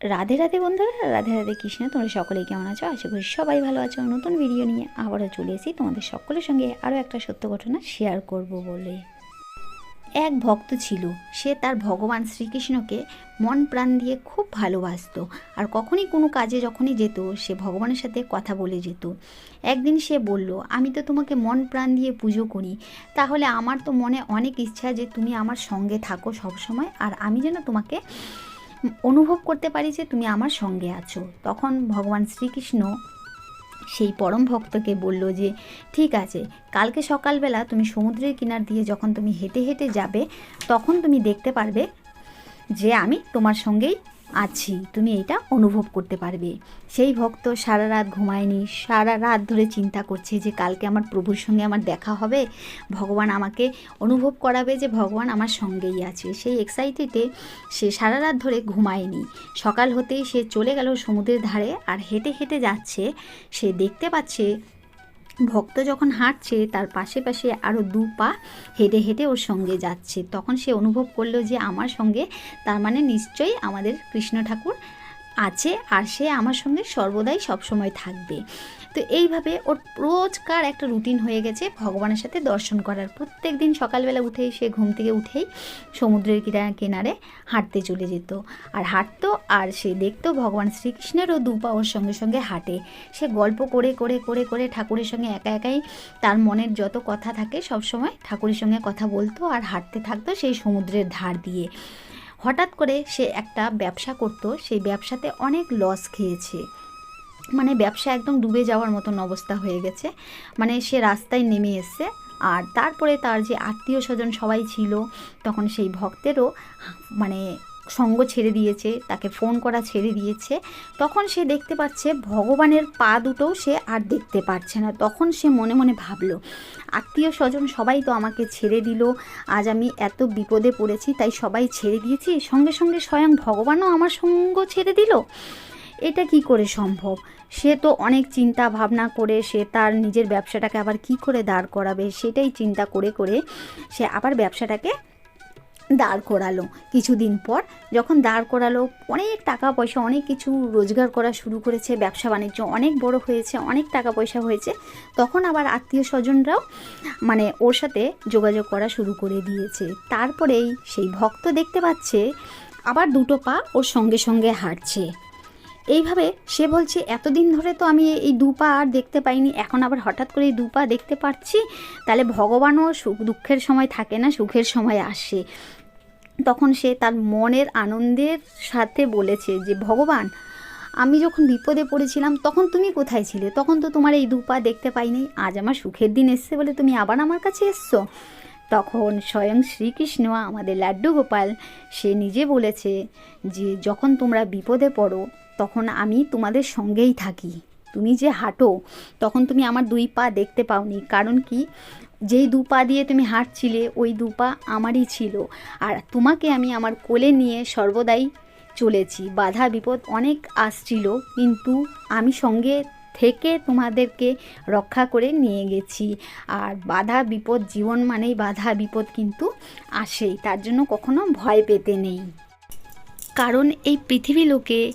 রাধে রাধে বন্ধুরা, রাধে রাধে কৃষ্ণ, তোমরা সকলেই কেমন আছো? আশা করি সবাই ভালো আছো। নতুন ভিডিও নিয়ে আবারও চলে এসেছি। তোমাদের সকলের সঙ্গে আরও একটা সত্য ঘটনা শেয়ার করব বলে। এক ভক্ত ছিল। সে তার ভগবান শ্রীকৃষ্ণকে মন প্রাণ দিয়ে খুব ভালোবাসতো। আর কখনই কোনো কাজে যখনই যেত, সে ভগবানের সাথে কথা বলে যেত। একদিন সে বলল, আমি তো তোমাকে মন প্রাণ দিয়ে পুজো করি। তাহলে আমার তো মনে অনেক ইচ্ছা যে তুমি আমার সঙ্গে থাকো সবসময়, আর আমি যেন তোমাকে অনুভব করতে পারি যে তুমি আমার সঙ্গে আছো। তখন ভগবান শ্রীকৃষ্ণ সেই পরম ভক্তকে বলল যে, ঠিক আছে, কালকে সকালবেলা তুমি সমুদ্রের কিনার দিয়ে যখন তুমি হেঁটে হেঁটে যাবে, তখন তুমি দেখতে পারবে যে আমি তোমার সঙ্গেই আছি, তুমি এটা অনুভব করতে পারবে। সেই ভক্ত সারা রাত ঘুমায়নি সারা রাত ধরে চিন্তা করছে যে কালকে আমার প্রভুর সঙ্গে আমার দেখা হবে, ভগবান আমাকে অনুভব করাবে যে ভগবান আমার সঙ্গেই আছে। সেই এক্সাইটেডে সে সারা রাত ধরে ঘুমায়নি। সকাল হতেই সে চলে গেল সমুদ্রের ধারে আর হেঁটে হেঁটে যাচ্ছে, সে দেখতে পাচ্ছে ভক্ত যখন হাঁটছে, তার পাশে পাশে আরও দু পা হেঁটে হেঁটে ওর সঙ্গে যাচ্ছে। তখন সে অনুভব করল যে, আমার সঙ্গে তার মানে নিশ্চয়ই আমাদের কৃষ্ণ ঠাকুর আছে আর সে আমার সঙ্গে সর্বদাই সবসময় থাকবে। তো এইভাবে ওর রোজকার একটা রুটিন হয়ে গেছে ভগবানের সাথে দর্শন করার। প্রত্যেক দিন সকালবেলা উঠেই সে ঘুম থেকে উঠেই সমুদ্রের কিনা- কিনারে হাঁটতে চলে যেত। আর হাঁটতো আর সে দেখতো ভগবান শ্রীকৃষ্ণেরও দুপা ওর সঙ্গে সঙ্গে হাঁটে। সে গল্প করে করে করে করে ঠাকুরের সঙ্গে একা একাই তার মনের যত কথা থাকে সব সময় ঠাকুরের সঙ্গে কথা বলতো আর হাঁটতে থাকতো সেই সমুদ্রের ধার দিয়ে। হঠাৎ করে সে একটা ব্যবসা করত, সেই ব্যবসাতে অনেক লস খেয়েছে। মানে ব্যবসা একদম ডুবে যাওয়ার মতন অবস্থা হয়ে গেছে। মানে সে রাস্তায় নেমে এসছে আর তারপরে তার যে আত্মীয় স্বজন সবাই ছিল, তখন সেই ভক্তেরও মানে সঙ্গ ছেড়ে দিয়েছে, তাকে ফোন করা ছেড়ে দিয়েছে। তখন সে দেখতে পাচ্ছে ভগবানের পা দুটোও সে আর দেখতে পারছে না। তখন সে মনে মনে ভাবলো, আত্মীয় স্বজন সবাই তো আমাকে ছেড়ে দিল, আজ আমি এত বিপদে পড়েছি, তাই সবাই ছেড়ে দিয়েছি, সঙ্গে সঙ্গে স্বয়ং ভগবানও আমার সঙ্গ ছেড়ে দিল? এটা কি করে সম্ভব সে তো অনেক চিন্তা ভাবনা করে, সে তার নিজের ব্যবসাটাকে আবার কি করে দাঁড় করাবে, সেটাই চিন্তা করে করে সে আবার ব্যবসাটাকে দাঁড় করালো। কিছুদিন পর যখন দাঁড় করালো, অনেক টাকা পয়সা, অনেক কিছু রোজগার করা শুরু করেছে, ব্যবসা বাণিজ্য অনেক বড় হয়েছে, অনেক টাকা পয়সা হয়েছে। তখন আবার আত্মীয় স্বজনরাও মানে ওর সাথে যোগাযোগ করা শুরু করে দিয়েছে। তারপরেই সেই ভক্ত দেখতে পাচ্ছে, আবার দুটো পা ওর সঙ্গে সঙ্গে হাঁটছে। এইভাবে সে বলছে, এতদিন ধরে তো আমি এই দু পা আর দেখতে পাইনি, এখন আবার হঠাৎ করে এই দু পা দেখতে পাচ্ছি তাহলে ভগবানও সুখ দুঃখের সময় থাকে না, সুখের সময় আসে। তখন সে তার মনের আনন্দের সাথে বলেছে যে, ভগবান, আমি যখন বিপদে পড়েছিলাম, তখন তুমি কোথায় ছিলে? তখন তো তোমার এই দু পা দেখতে পাইনি, আজ আমার সুখের দিন এসছে বলে তুমি আবার আমার কাছে এসছো? তখন স্বয়ং শ্রীকৃষ্ণ আমাদের লাড্ডু গোপাল, সে নিজে বলেছে যে, যখন তোমরা বিপদে পড়ো তখন আমি তোমাদের সঙ্গেই থাকি। তুমি যে হাঁটো, তখন তুমি আমার দুই পা দেখতে পাওনি। কারণ কি? যেই দু পা দিয়ে তুমি হাঁটছিলে, ওই দু পা আমারই ছিল। আর তোমাকে আমি আমার কোলে নিয়ে সর্বদাই চলেছি। বাধা, বিপদ অনেক আসছিল, কিন্তু আমি সঙ্গে থেকে তোমাদেরকে রক্ষা করে নিয়ে গেছি। আর বাধা, বিপদ জীবন মানেই বাধা, বিপদ কিন্তু আসেই। তার জন্য কখনো ভয় পেতে নেই। কারণ এই পৃথিবী লোকে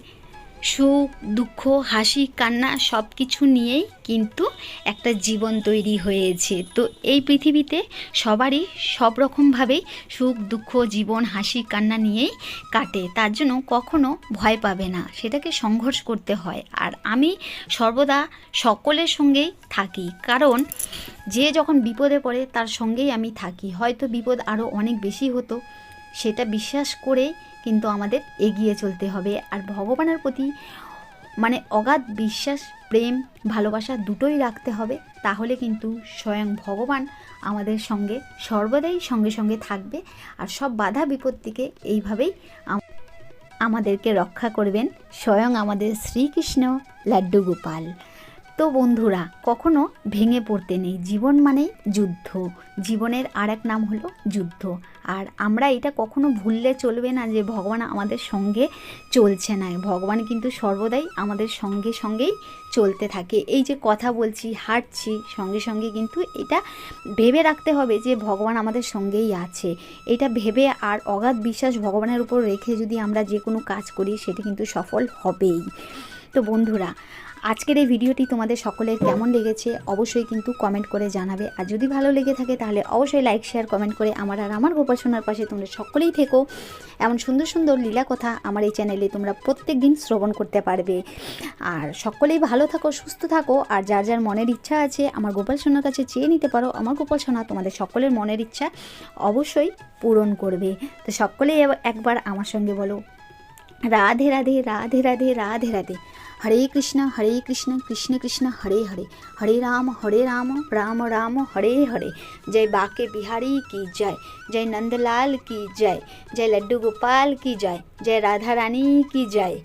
সুখ, দুঃখ, হাসি, কান্না সব কিছু নিয়েই কিন্তু একটা জীবন তৈরি হয়েছে। তো এই পৃথিবীতে সবারই সব রকমভাবেই সুখ, দুঃখ, জীবন, হাসি, কান্না নিয়েই কাটে। তার জন্য কখনো ভয় পাবে না। সেটাকে সংঘর্ষ করতে হয়। আর আমি সর্বদা সকলের সঙ্গেই থাকি। কারণ যে যখন বিপদে পড়ে, তার সঙ্গেই আমি থাকি। হয়তো বিপদ আরও অনেক বেশি হতো। সেটা বিশ্বাস করেই কিন্তু আমাদের এগিয়ে চলতে হবে। আর ভগবানের প্রতি মানে অগাধ বিশ্বাস, প্রেম, ভালোবাসা দুটোই রাখতে হবে, তাহলে কিন্তু স্বয়ং ভগবান আমাদের সঙ্গে সর্বদাই সঙ্গে সঙ্গে থাকবে আর সব বাধা বিপত্তিকে এইভাবেই আমাদেরকে রক্ষা করবেন স্বয়ং আমাদের শ্রীকৃষ্ণ লাড্ডু গোপাল। তো বন্ধুরা, কখনো ভেঙে পড়তে নেই। জীবন মানেই যুদ্ধ। জীবনের আর এক নাম হলো যুদ্ধ। আর আমরা এটা কখনো ভুললে চলবে না যে ভগবান আমাদের সঙ্গে চলছে না। ভগবান কিন্তু সর্বদাই আমাদের সঙ্গে সঙ্গেই চলতে থাকে। এই যে কথা বলছি, হাঁটছি, সঙ্গে সঙ্গে কিন্তু এটা ভেবে রাখতে হবে যে ভগবান আমাদের সঙ্গেই আছে। এটা ভেবে আর অগাধ বিশ্বাস ভগবানের উপর রেখে যদি আমরা যে কোনো কাজ করি, সেটা কিন্তু সফল হবেই। তো বন্ধুরা আজকের এই ভিডিওটি তোমাদের সকলের কেমন লেগেছে অবশ্যই কিন্তু কমেন্ট করে জানাবে। আর যদি ভালো লেগে থাকে তাহলে অবশ্যই লাইক শেয়ার কমেন্ট করে আমার আর আমার গোপাল সোনার পাশে তোমরা সকলেই থেকো। এমন সুন্দর সুন্দর লীলা কথা আমার এই চ্যানেলে তোমরা প্রত্যেক দিন শ্রবণ করতে পারবে। আর সকলেই ভালো থাকো, সুস্থ থাকো, আর যার যার মনের ইচ্ছা আছে আমার গোপাল সোনার কাছে চেয়ে নিতে পারো, আমার গোপাল সোনা তোমাদের সকলের মনের ইচ্ছা অবশ্যই পূরণ করবে। তো সকলেই একবার আমার সঙ্গে বলো। राधे राधे राधे राधे राधे राधे। हरे कृष्णा हरे कृष्णा, कृष्ण कृष्ण, हरे हरे। हरे राम हरे राम राम राम, हरे हरे। जय बाके बिहारी की जय। जय नंदलाल की जय। जय लड्डू गोपाल की जय। जय राधा रानी की जय।